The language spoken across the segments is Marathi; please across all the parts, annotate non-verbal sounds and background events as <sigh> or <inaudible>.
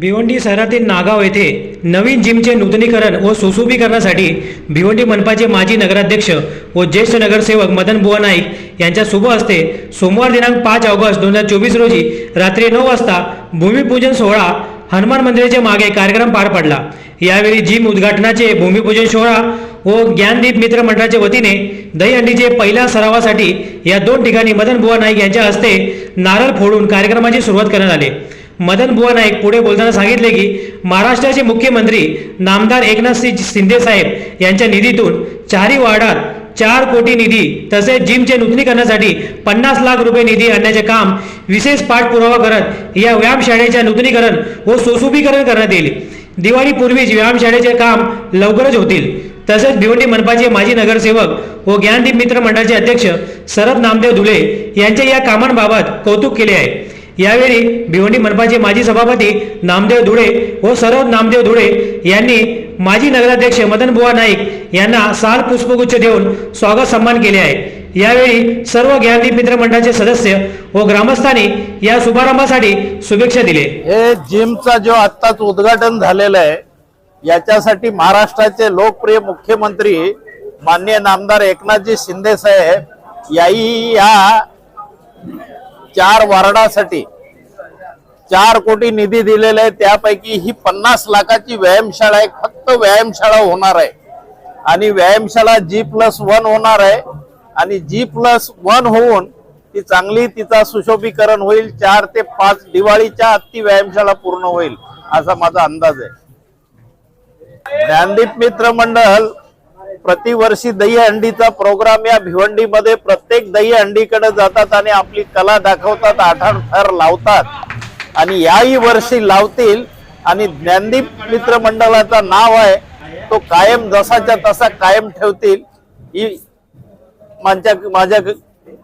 भिवंडी शहरातील नागाव येथे नवीन जिमचे नूतनीकरण व सुशोभीकरणासाठी भिवंडी मनपाचे माजी नगराध्यक्ष व ज्येष्ठ नगरसेवक मदन बुवा नाईक यांच्या शुभ हस्ते सोमवार दिनांक पाच ऑगस्ट दोन हजार चोवीस रोजी रात्री नऊ वाजता भूमिपूजन सोहळा हनुमान मंदिराच्या मागे कार्यक्रम पार पडला. यावेळी जिम उद्घाटनाचे भूमिपूजन सोहळा व ज्ञानदीप मित्र मंडळाच्या वतीने दहीहंडीचे पहिल्या सरावासाठी या दोन ठिकाणी मदन बुवा नाईक यांच्या हस्ते नारळ फोडून कार्यक्रमाची सुरुवात करण्यात आली. मदन बुवा नाईक पुढे बोलताना सांगितले की महाराष्ट्राचे मुख्यमंत्री नामदार एकनाथ सिंह शिंदे साहेब यांच्या निधीतून चारी वार्डात चार कोटी निधी तसेच जिमचे नूतनीकरणासाठी पन्नास लाख रुपये निधी आणण्याचे काम विशेष पाठपुरावा करत या व्यायामशाळेच्या नूतनीकरण व सुशोभीकरण करण्यात येईल. दिवाळीपूर्वीच व्यायामशाळेचे काम लवकरच होतील. तसेच भिवंडी मनपाचे माजी नगरसेवक व ज्ञानदीप मित्र मंडळाचे अध्यक्ष शरद नामदेव धुले यांच्या या कामांबाबत कौतुक केले आहे. यावेळी भिवंडी मनपाचे माजी सभापती नामदेव धुळे व सरोद नामदेव धुळे यांनी माजी नगराध्यक्ष मदनबुवा नाईक यांना साल पुष्पगुच्छ देऊन स्वागत सन्मान केले आहे. यावेळी सर्व ज्ञानदीप मित्र मंडळाचे सदस्य व ग्रामस्थांनी या शुभारंभासाठी शुभेच्छा दिले. हे जिमचा जो आत्ताच उद्घाटन झालेलं आहे याच्यासाठी महाराष्ट्राचे लोकप्रिय मुख्यमंत्री माननीय नामदार एकनाथजी शिंदे साहेब याही या चार वार्डासाठी चार कोटी निधी दिलेला आहे त्यापैकी ही पन्नास लाखाची व्यायामशाळा आहे. फक्त व्यायामशाळा होणार आहे. आणि व्यायामशाळा जी प्लस वन होणार आहे. आणि जी प्लस वन होऊन ती चांगली तिचा सुशोभीकरण होईल. चार ते पाच दिवाळीच्या आत ती व्यायामशाळा पूर्ण होईल असा माझा अंदाज आहे. ज्ञानदीप मित्र मंडळ प्रतिवर्षी दहीहंडीचा प्रोग्राम या भिवंडीमध्ये प्रत्येक दहीहंडीकडे जातात आणि आपली कला दाखवतात आठाण थर लावतात. आणि याही वर्षी लावतील. आणि ज्ञानदीप मित्र मंडळाचा नाव आहे तो कायम जसाच्या तसा कायम ठेवतील. ही माझ्या माझ्या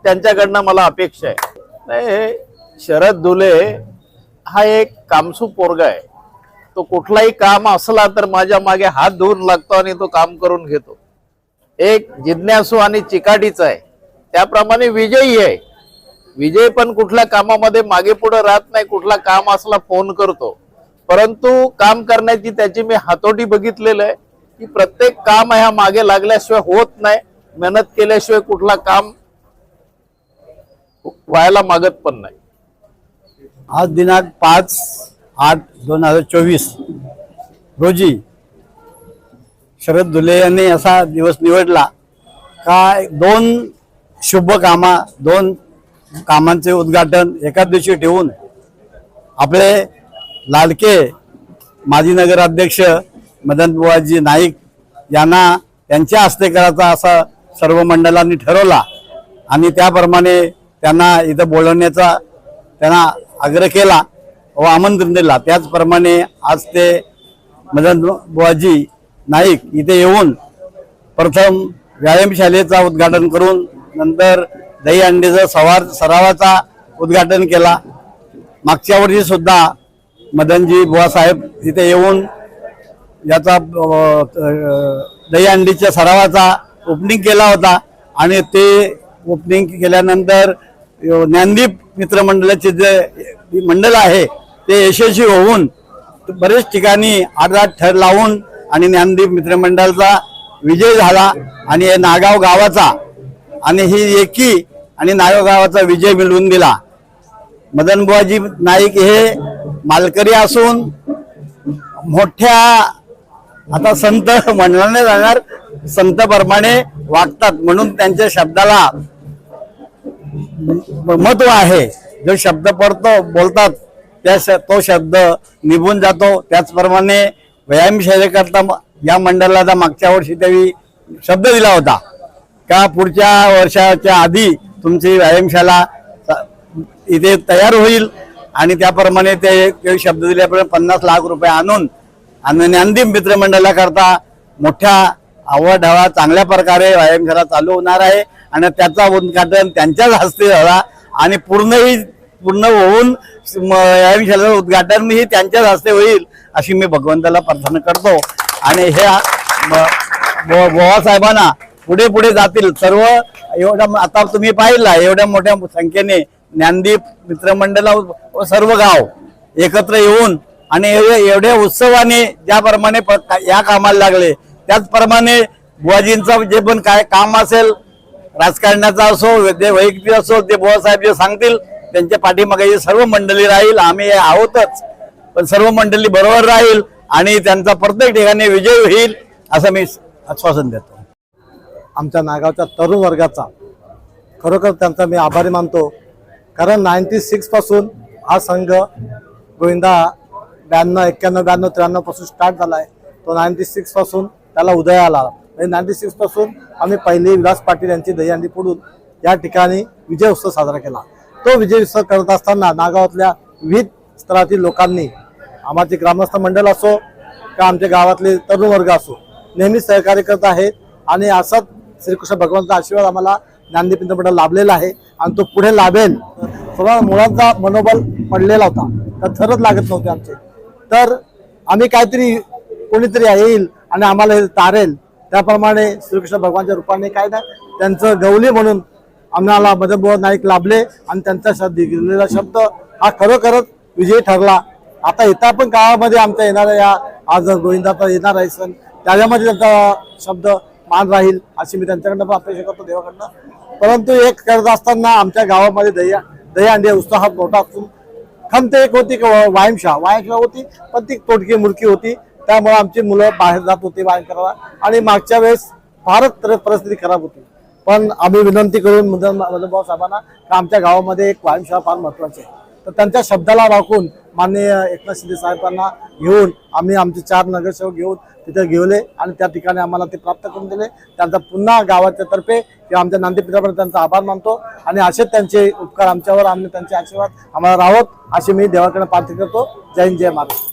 त्यांच्याकडनं मला अपेक्षा आहे. नाही, शरद दुले हा एक कामसू पोरगा आहे. तो कुठलाही काम असला तर माझ्या मागे हात धुवून लागतो आणि तो काम करून घेतो. एक जिज्ञासू आणि चिकाटीचा आहे. त्याप्रमाणे विजयी आहे. विजय पण कुठल्या कामामध्ये मागे पुढे राहत नाही कुठला काम असला फोन करतो. परंतु काम करण्याची त्याची मी हातोटी बघितलेलं आहे की प्रत्येक काम ह्या मागे लागल्याशिवाय होत नाही मेहनत केल्याशिवाय कुठला काम व्हायला मागत पण नाही. आज दिनांक पाच आठ दोन हजार चोवीस रोजी शरद धुले यांनी असा दिवस निवडला. का दोन शुभ कामा दोन कामांचे उद्घाटन एकाच दिवशी ठेवून आपले लाडके माजी नगराध्यक्ष मदन बुवाजी नाईक यांना त्यांच्या हस्ते करायचा असा सर्व मंडळांनी ठरवला आणि त्याप्रमाणे त्यांना इथं बोलवण्याचा त्यांना आग्रह केला व आमंत्रण दिला. त्याचप्रमाणे आज ते मदन बुवाजी नाईक इथे येऊन प्रथम व्यायामशालेचा उद्घाटन करून नंतर दही अंडीचा सवार सरावाचा उद्घाटन केला. मागच्या वर्षी सुद्धा मदनजी बुवासाहेब इथे येऊन याचा दही अंडीच्या दहीहंडीच्या सरावाचा ओपनिंग केला होता आणि ते ओपनिंग केल्यानंतर ज्ञानदीप मित्रमंडळाचे जे मंडळ आहे ते यशस्वी होऊन बरेच ठिकाणी आठ आठ लावून आणि ज्ञानदीप मित्रमंडळाचा विजय झाला आणि हे नागाव गावाचा आणि ही एकी आणि नागाव गावाचा विजय मिळवून दिला. मदन बुवाजी नाईक हे मालकरी असून मोठ्या आता संत <laughs> म्हणलं जाणार संतप्रमाणे वागतात म्हणून त्यांच्या शब्दाला महत्त्व आहे. जो शब्द पडतो बोलतात त्या श- तो शब्द निघून जातो. त्याचप्रमाणे व्यायामशाळेकरता या मंडळाला मागच्या वर्षी त्यावेळी शब्द दिला होता. का पुढच्या वर्षाच्या आधी तुमची व्यायामशाला इथे तयार होईल? आणि त्याप्रमाणे ते शब्द दिल्याप्रमाणे पन्नास लाख रुपये आणून आणि ज्ञानदीप मित्रमंडळाकरता मोठ्या आवडहवा चांगल्या प्रकारे व्यायामशाला चालू होणार आहे. आणि त्याचा उद्घाटन त्यांच्याच हस्ते झाला. आणि पूर्णही पूर्ण होऊन या विषयाचं उद्घाटन उद्घाटनही त्यांच्याच हस्ते होईल अशी मी भगवंताला प्रार्थना करतो. आणि हे बोवासाहेबांना पुढे पुढे जातील. सर्व एवढ्या आता तुम्ही पाहिला एवढ्या मोठ्या संख्येने ज्ञानदीप मित्रमंडळ व सर्व गाव एकत्र येऊन आणि एवढ्या उत्सवाने ज्याप्रमाणे प- या कामाला लागले त्याचप्रमाणे बुवाजींचं जे पण काय काम असेल राजकारणाचा असो ते वैयक्तिक असो ते बुवासाहेब जे सांगतील त्यांच्या पाठीमागे सर्व मंडळी राहील. आम्ही आहोतच. पण सर्व मंडळी बरोबर राहील आणि त्यांचा प्रत्येक ठिकाणी विजय होईल असं मी आश्वासन देतो. आमच्या नागावच्या तरुण वर्गाचा खरोखर त्यांचा मी आभारी मानतो. कारण नाईन्टी सिक्सपासून हा संघ गोविंदा ब्याण्णव एक्क्याण्णव ब्याण्णव त्र्याण्णवपासून स्टार्ट झाला आहे तो नाईन्टी सिक्सपासून त्याला उदय आला. म्हणजे नाईन्टी सिक्सपासून आम्ही पहिले विलास पाटील यांची दहीहंडी फोडून या ठिकाणी विजय उत्सव साजरा केला. तो विजय उत्सव करत असताना नागावातल्या विविध स्तरातील लोकांनी आमचे ग्रामस्थ मंडळ असो का आमच्या गावातले तरुण वर्ग असो नेहमी सहकार्य करत आहेत आणि असाच श्रीकृष्ण भगवानचा आशीर्वाद आम्हाला ज्ञानदीप मंडळ लाभलेला आहे आणि तो पुढे लाभेल. सर्व मुलांचा मनोबल पडलेला होता तर थरच लागत नव्हते आमचे. तर आम्ही काहीतरी कोणीतरी येईल आणि आम्हाला हे तारेल. त्याप्रमाणे श्रीकृष्ण भगवानच्या रूपाने काय ना त्यांचं गवली म्हणून आम्हाला मदनबुवा नाईक लाभले आणि त्यांचा शब्द दिलेला शब्द हा खरोखरच विजयी ठरला. आता येता पण काळामध्ये आमच्या येणाऱ्या या आज गोविंदाचा येणार आहे सण त्याच्यामध्ये त्यांचा शब्द मान राहील अशी मी त्यांच्याकडनं पण अपेक्षा करतो देवाकडनं. परंतु एक करत असताना आमच्या गावामध्ये दह्या दहीहंडी उत्साह मोठा असून खंत एक होती की व्यायामशाळा होती पण ती तोडकी मुडकी होती. त्यामुळे आमची मुलं बाहेर जात होती व्यायाम करायला आणि मागच्या वेळेस फारच परिस्थिती खराब होती. पण आम्ही विनंती करून मुदन मदनभाऊ साहेबांना की आमच्या गावामध्ये एक व्यायामशाळा फार महत्वाची आहे. तर त्यांच्या शब्दाला राखून माननीय एकनाथ शिंदे साहेबांना घेऊन आम्ही आमचे चार नगरसेवक घेऊन तिथे घेवले आणि त्या ठिकाणी आम्हाला ते प्राप्त करून दिले. त्यांचा पुन्हा गावाच्या तर्फे किंवा आमच्या नांदेपिठापर्यंत त्यांचा आभार मानतो आणि असेच त्यांचे उपकार आमच्यावर आम्ही त्यांचे आशीर्वाद आम्हाला राहोत अशी मी देवाकडे प्रार्थना करतो. जय हिंद जय माता